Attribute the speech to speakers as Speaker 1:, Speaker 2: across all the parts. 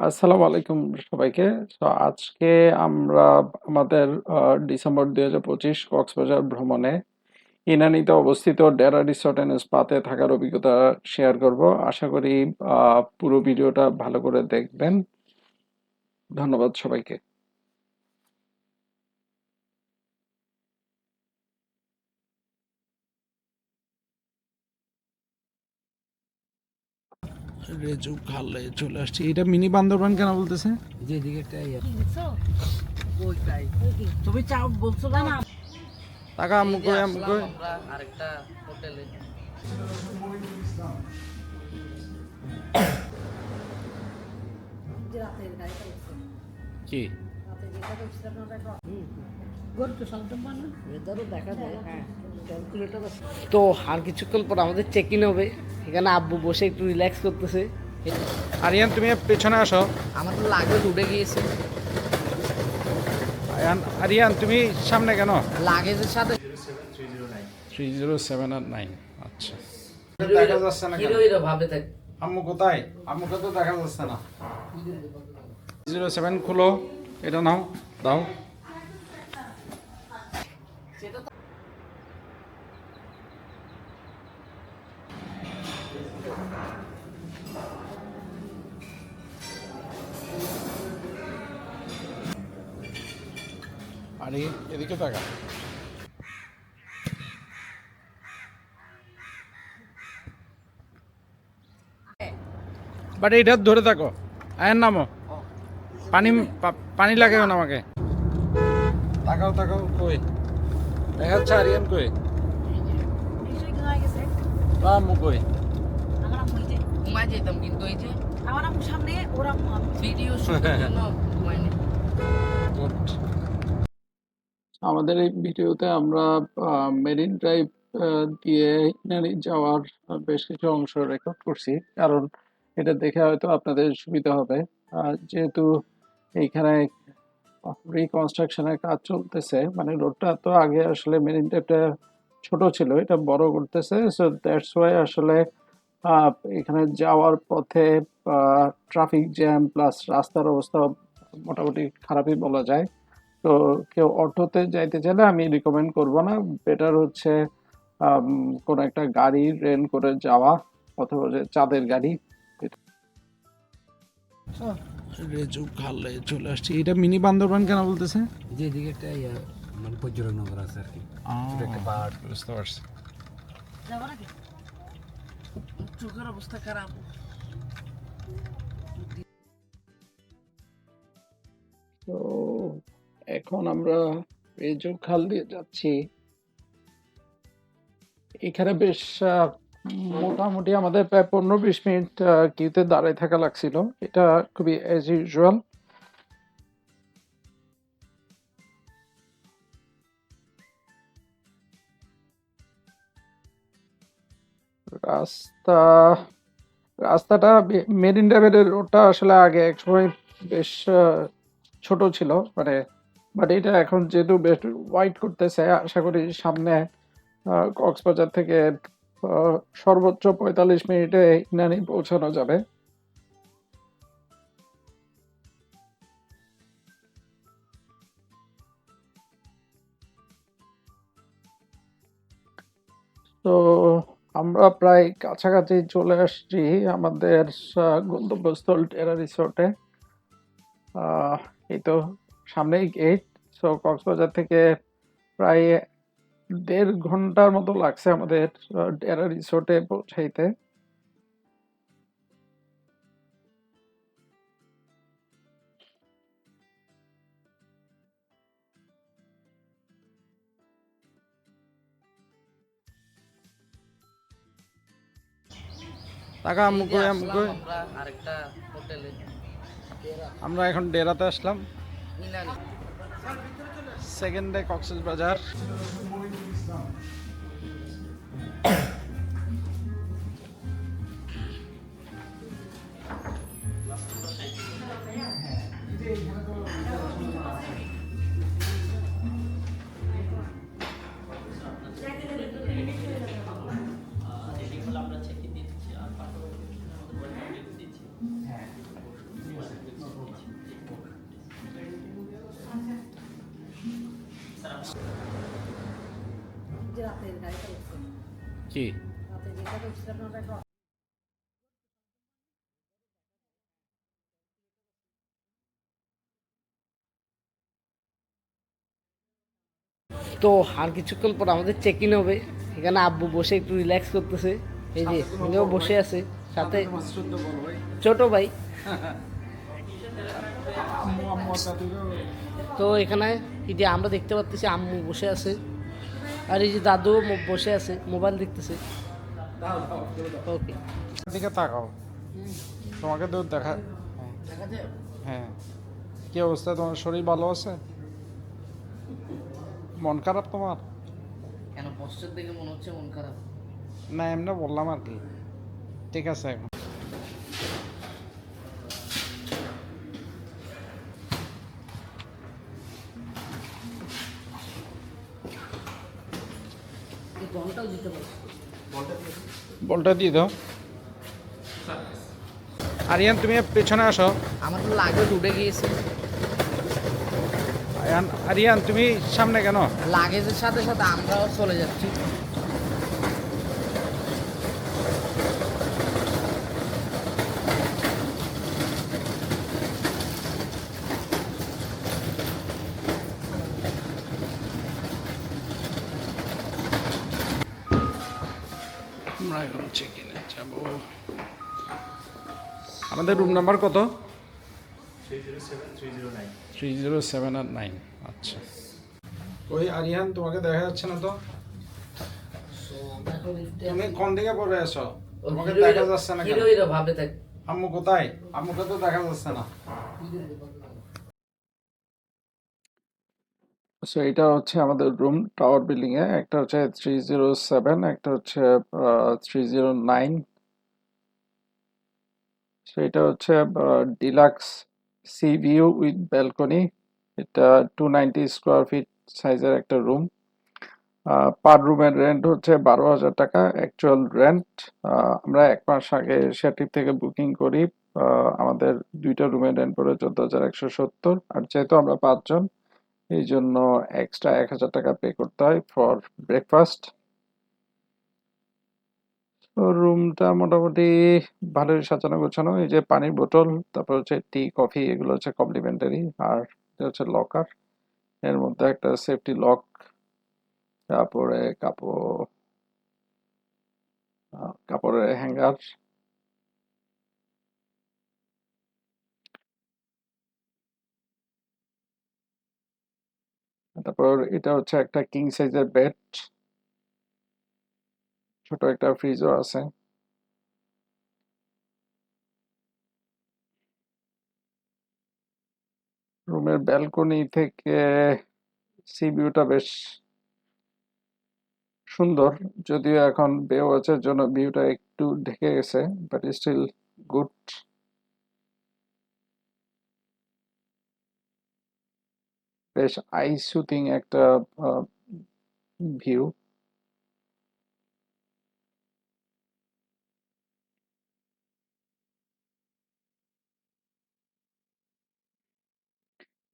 Speaker 1: আসসালামু আলাইকুম সবাইকে। তো আজকে আমরা আমাদের আহ, ডিসেম্বর ২০২৫ কক্সবাজার ভ্রমণে ইনানিতে অবস্থিত ডেরা রিসোর্ট অ্যান্ড স্পাতে থাকার অভিজ্ঞতা শেয়ার করব। আশা করি আহ, পুরো ভিডিওটা ভালো করে দেখবেন। ধন্যবাদ সবাইকে। রেজু খালে চলে আসছি। এটা মিনি বান্দরবান কেন বলতেছে?
Speaker 2: যে দিকেরটাই ওইটাই তুমি চাও বলছো না?
Speaker 1: টাকা আমু কই আমু কই
Speaker 2: আরেকটা হোটেলে।
Speaker 1: কি?
Speaker 2: তো আর কিছুক্ষণ পর আমাদের চেক ইন হবে। এখানে আব্বু বসে একটু রিল্যাক্স করতেছে।
Speaker 1: আরিয়ান তুমি পেছনে আসো।
Speaker 2: আমার তো লাগেজ উঠে গিয়েছে।
Speaker 1: আরিয়ান আরিয়ান তুমি সামনে কেন?
Speaker 2: লাগেজের সাথে
Speaker 1: থ্রি জিরো সেভেন আর নাইন আচ্ছা। দেখা যাচ্ছে না
Speaker 2: ভাবে থাকে।
Speaker 1: আম্মু কোথায়? আম্মুকে তো দেখা যাচ্ছে না। জিরো সেভেন খুলো। এটা নাও দাও। আরে, এদিকে টাকা বাট এটা ধরে থাকো। আয়ের নামো পানি পানি লাগে না আমাকে। তাকাও তাকাও, কই? দেখা যাচ্ছে কই? আমাদের এই ভিডিওতে আমরা মেরিন ড্রাইভ দিয়ে যাওয়ার বেশ কিছু অংশ রেকর্ড করছি। কারণ এটা দেখে হয়তো আপনাদের সুবিধা হবে। যেহেতু এইখানে রিকনস্ট্রাকশনের কাজ চলতেছে। মানে রোডটা তো আগে আসলে মেরিন ড্রাইভটা ছোট ছিল, এটা বড় করতেছে। সো দ্যাটস ওয়াই আসলে এখানে যাওয়ার পথে ট্রাফিক জ্যাম প্লাস রাস্তার অবস্থা মোটামুটি খারাপই বলা যায়। তো কেউ অটোতে যাইতে চাইলে আমি রিকমেন্ড করব না। বেটার হচ্ছে কোনো একটা গাড়ি রেন্ট করে যাওয়া অথবা চাঁদের গাড়ি। রেজু খালে চলে আসছি। এটা মিনি বান্দরবান কেন বলতেছে?
Speaker 3: যে দিকেরটাই মানে পর্যটক নগর আছে আর কি। একটা পাহাড়
Speaker 1: বুঝতে পারছি।
Speaker 2: চোখের অবস্থা খারাপ।
Speaker 1: তো এখন আমরা রেজু খাল দিয়ে যাচ্ছি। এখানে বেশ মোটামুটি আমাদের প্রায় পনেরো বিশ মিনিট কিউতে দাঁড়ায় থাকা লাগছিল। এটা খুবই অ্যাজ ইউজুয়াল রাস্তা, রাস্তাটা মেরিন ড্রাইভের রোডটা আসলে আগে এক সময় বেশ ছোট ছিল। মানে বাট এটা এখন যেহেতু বেশ ওয়াইড করতেছে, আশা করি সামনে কক্সবাজার থেকে সর্বোচ্চ পঁয়তাল্লিশ মিনিটে ইনানি পৌঁছানো যাবে। তো আমরা প্রায় কাছাকাছি চলে আসছি আমাদের গন্তব্যস্থল টেরা রিসোর্টে। এই তো সামনেই গেট সো কক্সবাজার থেকে প্রায় দেড় ঘণ্টার মতো লাগছে আমাদের টেরা রিসোর্টে পৌঁছাইতে। টাকা আমু কই
Speaker 2: আমরা আরেকটা হোটেলে।
Speaker 1: আমরা এখন ডেরাতে আসলাম। Second day Cox's
Speaker 4: Não.
Speaker 2: কি? তো আর কিছুক্ষণ পর আমাদের চেক ইন হবে। এখানে আব্বু বসে একটু রিল্যাক্স করতেছে। এই যে উনিও বসে আছে। সাথে ছোট ভাই। তো এখানে এই যে আমরা দেখতে পাচ্ছি আম্মু বসে আছে। আর এই যে দাদু বসে আছে মোবাইল দেখতেছে। ওকে
Speaker 1: দিকে তাকাও। তোমাকে তো দেখা
Speaker 2: দেখা
Speaker 1: হ্যাঁ। কি অবস্থা? তোমার শরীর ভালো আছে? মন খারাপ তোমার?
Speaker 2: কেন পোস্টার দেখে মনে হচ্ছে মন খারাপ।
Speaker 1: না এমনি বললাম আর কি। ঠিক আছে এখন।
Speaker 2: বলটাও দিতে পারো।
Speaker 1: বলটা দিয়ে দাও। আরিয়ান তুমি পেছনে আসো।
Speaker 2: আমার তো লাগে উঠে গিয়েছে।
Speaker 1: আরিয়ান আরিয়ান তুমি সামনে কেন?
Speaker 2: লাগেজের সাথে সাথে আমরাও চলে যাচ্ছি।
Speaker 1: আমরা এখন চেক ইনে যাব। আমাদের রুম নাম্বার কত? থ্রি জিরো সেভেন আর নাইন আচ্ছা। ওই আরিয়ান তোমাকে দেখা যাচ্ছে না তো? তুমি কোন দিকে পড়ে আছো? তোমাকে দেখা যাচ্ছে না আম্মু কোথায়? আম্মুকে তো দেখা যাচ্ছে না। সো এটা হচ্ছে আমাদের রুম টাওয়ার বিল্ডিং এ একটা হচ্ছে থ্রি জিরো সেভেন একটা হচ্ছে থ্রি জিরো নাইন সো এটা হচ্ছে deluxe sea view with balcony এটা টু নাইনটি স্কোয়ার ফিট সাইজের একটা রুম পার রুমের রেন্ট হচ্ছে বারো হাজার টাকা অ্যাকচুয়াল রেন্ট আমরা এক মাস আগে সেটির থেকে বুকিং করি। আমাদের দুইটা রুমের রেন্ট পড়ে চোদ্দ হাজার একশো সত্তর। আর যেহেতু আমরা পাঁচজন এই জন্য এক্সট্রা এক হাজার টাকা পে করতে হয় ফর ব্রেকফাস্ট রুমটা মোটামুটি ভালোই সাজানো গোছানো, এই যে পানির বোতল, তারপর হচ্ছে টি কফি এগুলো হচ্ছে কমপ্লিমেন্টারি আর হচ্ছে লকার এর মধ্যে একটা সেফটি লক তারপরে কাপড় কাপড়ের হ্যাঙ্গার তারপর এটা হচ্ছে একটা কিং সাইজের বেড ছোট একটা ফ্রিজও আছে। রুমের ব্যালকনি থেকে সি ভিউটা বেশ সুন্দর, যদিও এখন বেও আছে জন্য ভিউটা একটু ঢেকে গেছে বাট স্টিল গুড বেশ আই সুতিং একটা ভিউ।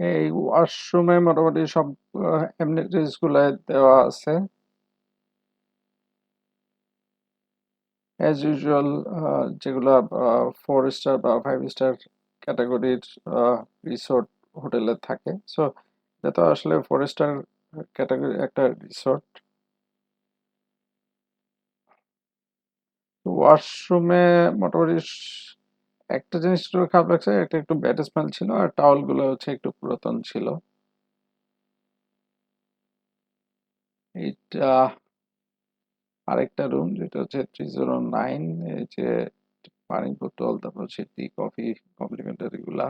Speaker 1: এই ওয়াশরুমে মোটামুটি সব এমনিটিসগুলো দেওয়া আছে। অ্যাজ ইউজুয়াল যেগুলো ফোর স্টার বা ফাইভ স্টার ক্যাটাগরির রিসোর্ট হোটেলে থাকে। সো এটা তো আসলে ফোর স্টার ক্যাটাগরি একটা রিসোর্ট ওয়াশরুমে মোটামুটি একটা জিনিস খারাপ লাগছে, একটা একটু ব্যাড স্মেল ছিল আর টাওয়ালগুলো হচ্ছে একটু পুরাতন ছিল। এইটা আরেকটা রুম যেটা হচ্ছে থ্রি জিরো নাইন এই যে পানি বোতল, তারপর হচ্ছে টি কফি কমপ্লিমেন্টারি গুলা।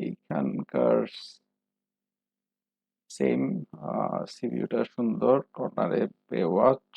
Speaker 1: এইখানকার সেম সি ভিউটা সুন্দর কর্নারে বে ওয়াচ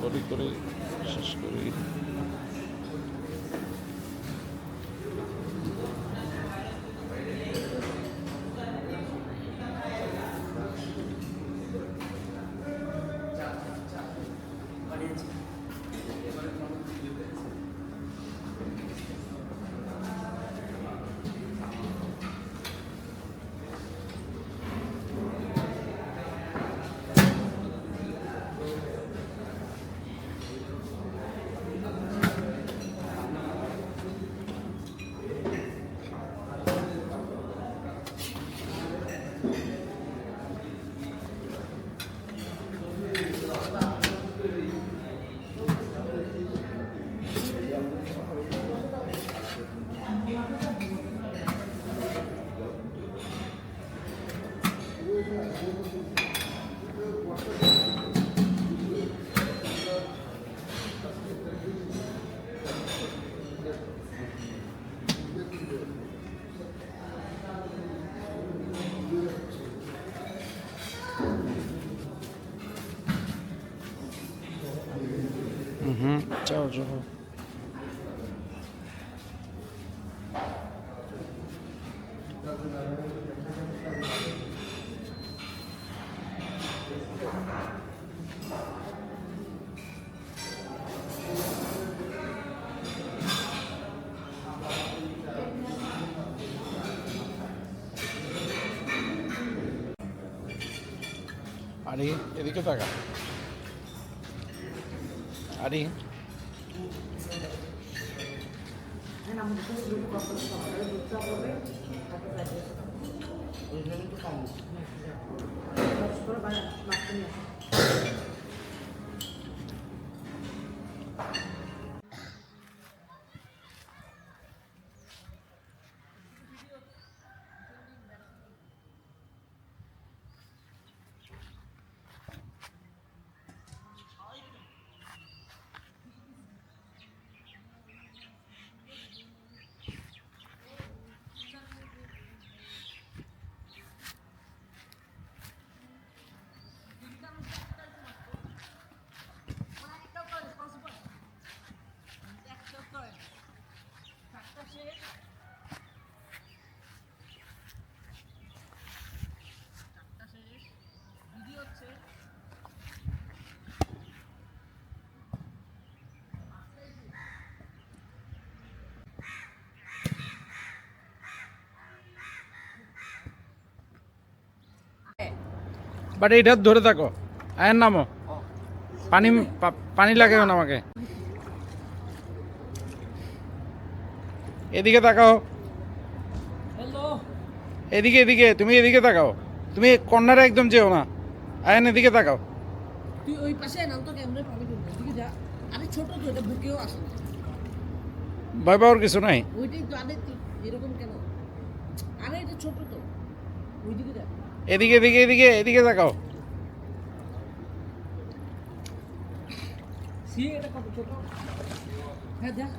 Speaker 5: করি করে শেষ করি। 아니, 이렇게 다가. 아니. আরে এদিকে তাকা আরে বাট এইটা ধরে থাকো। আয়ের নামো। পানি পানি লাগে না আমাকে। এদিকে তাকাও। এদিকে এদিকে তুমি এদিকে তাকাও। তুমি কর্নারে একদম যেও না। আয়ন এদিকে তাকাও।
Speaker 4: তুই ওই পাশে তো ক্যামেরা পাবি দিকে যা। আরে ছোট তো এটা বুকেও আসে
Speaker 5: ভয় পাওয়ার কিছু নাই।
Speaker 4: ওইটাই তো আরে এরকম কেন? আরে এটা ছোট তো। ওইদিকে যা।
Speaker 5: এদিকে এদিকে এদিকে এদিকে তাকাও।
Speaker 4: সি এটা কত ছোট? হ্যাঁ দেখ